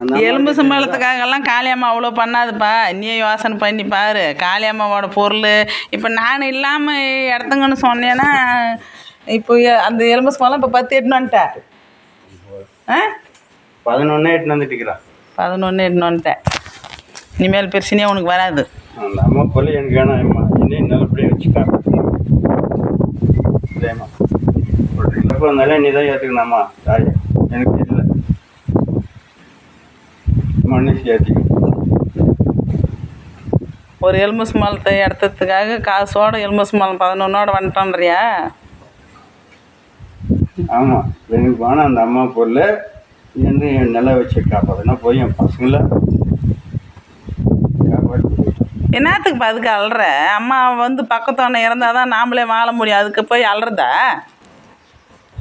எலும்பு சம்பளத்துக்காகலாம் காளியம்மா அவ்வளோ பண்ணாதுப்பா. நீயே யோசனை பண்ணி பாரு. காளியம்மாவோட பொருள். இப்போ நான் இல்லாமல் இடத்துங்கன்னு சொன்னேன்னா இப்போ அந்த எலும்பு சம்பளம் இப்போ பத்து எட்டுன்னு வந்துட்டேன். ஆ? பதினொன்னே எட்டுன்னு வந்துட்டுக்கிறான் பதினொன்று எட்டுன்னு வந்துட்டேன். இனிமேல் பிரச்சனையே உனக்கு வராது. அம்மா போல எனக்கு வேணாம்மா இன்னும் நல்லபடியாக வச்சுக்காங்க இல்லையம்மா நீ தான் ஏற்றுக்கணும்மா எனக்கு மனுஷி ஒரு எலும்பு சம்பளத்தை இடத்துக்காக காசோட எலும்பு சம்பளம் பதினொன்னோட வந்துட்டோன்றியா? ஆமாம் எனக்கு வேணாம் அந்த அம்மா பொருள் இருந்து என் நில வச்சு காப்பாதுன்னா போய் என் பசங்களை காப்பாற்றி என்னத்துக்கு அதுக்கு அழுற அம்மா வந்து பக்கத்தோன இறந்தால் தான் நாமளே வாழ முடியும். அதுக்கு போய் அழுறதா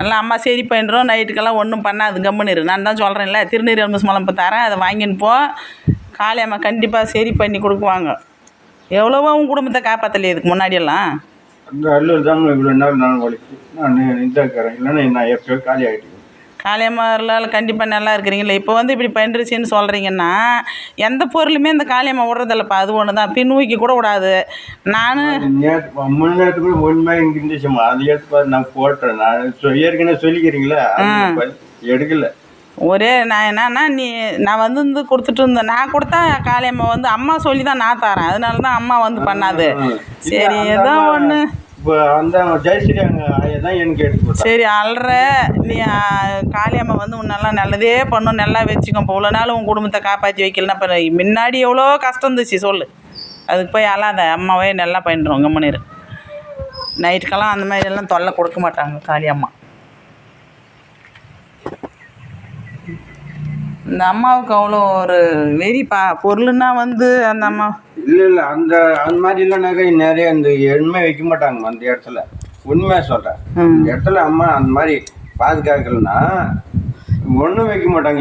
எல்லாம் அம்மா சரி பண்ணிடுறோம் நைட்டுக்கெல்லாம் ஒன்றும் பண்ணாது கம்முன்னு இரு. நான் தான் சொல்கிறேன்ல திருநீர் எலும்பு சம்பளம் இப்போ தரேன் அதை வாங்கின்னு போ. காளி அம்மா கண்டிப்பாக சரி பண்ணி கொடுக்குவாங்க. எவ்வளவோ உன் குடும்பத்தை காப்பாற்றலையே இதுக்கு முன்னாடியெல்லாம். அந்த அல்லூர் தான் இவ்வளோ நாள் நான் வலிக்கு நான் இதாக்கிறேன் இல்லைன்னா நான் எப்பயோ காலி ஆகிட்டு காளியம்மாவில் கண்டிப்பாக நல்லா இருக்கிறீங்களே இப்போ வந்து இப்படி பண்ணிருச்சுன்னு சொல்கிறீங்கன்னா எந்த பொருளுமே இந்த காளியம்மா விட்றதில்லப்பா. அது ஒன்று தான் பின்னூக்கி கூட விடாது. நான் நேற்று முன் நேரத்து கூட உண்மையாக இங்கே இருந்துச்சும்மா. அது எடுத்து நான் போட்டேன். நான் ஏற்கனவே சொல்லிக்கிறீங்களா. எடுக்கல. ஒரே நான் என்னன்னா நீ நான் வந்து வந்து கொடுத்துட்டு இருந்தேன். நான் கொடுத்தா காளியம்மா வந்து அம்மா சொல்லி தான் நான் தரேன். அதனால தான் அம்மா வந்து பண்ணாது. சரி ஏதோ ஒன்று இப்போ அந்த ஜெயஸ்ரீ அங்கே ஆயா தான் எனக்கு எடுத்து சரி அல்ற. நீ காளியம்மா வந்து உன்னெல்லாம் நல்லதே பண்ணும் நல்லா வச்சுக்கோ இப்போ இவ்வளோ நாள் உன் குடும்பத்தை காப்பாற்றி வைக்கலன்னா இப்போ முன்னாடி எவ்வளோ கஷ்டம் இருந்துச்சு சொல்லு. அதுக்கு போய் அழாத அம்மாவே நல்லா பண்ணிடுவோம் கம்மனிரு நைட்டுக்கெல்லாம் அந்த மாதிரி எல்லாம் தொல்லை கொடுக்க மாட்டாங்க காளியம்மா. இந்த அம்மாவுக்கு அவ்வளோ ஒரு வெறி பா பொருளுன்னா வந்து அந்த அம்மா. இல்லை இல்லை அந்த அந்த மாதிரி இல்லைனாக்கா நிறைய இந்த எண்ணெய் வைக்க மாட்டாங்க அந்த இடத்துல. உண்மையாக சொல்கிறேன். இந்த இடத்துல அம்மா அந்த மாதிரி பாதுகாக்கலைன்னா ஒன்றும் வைக்க மாட்டாங்க.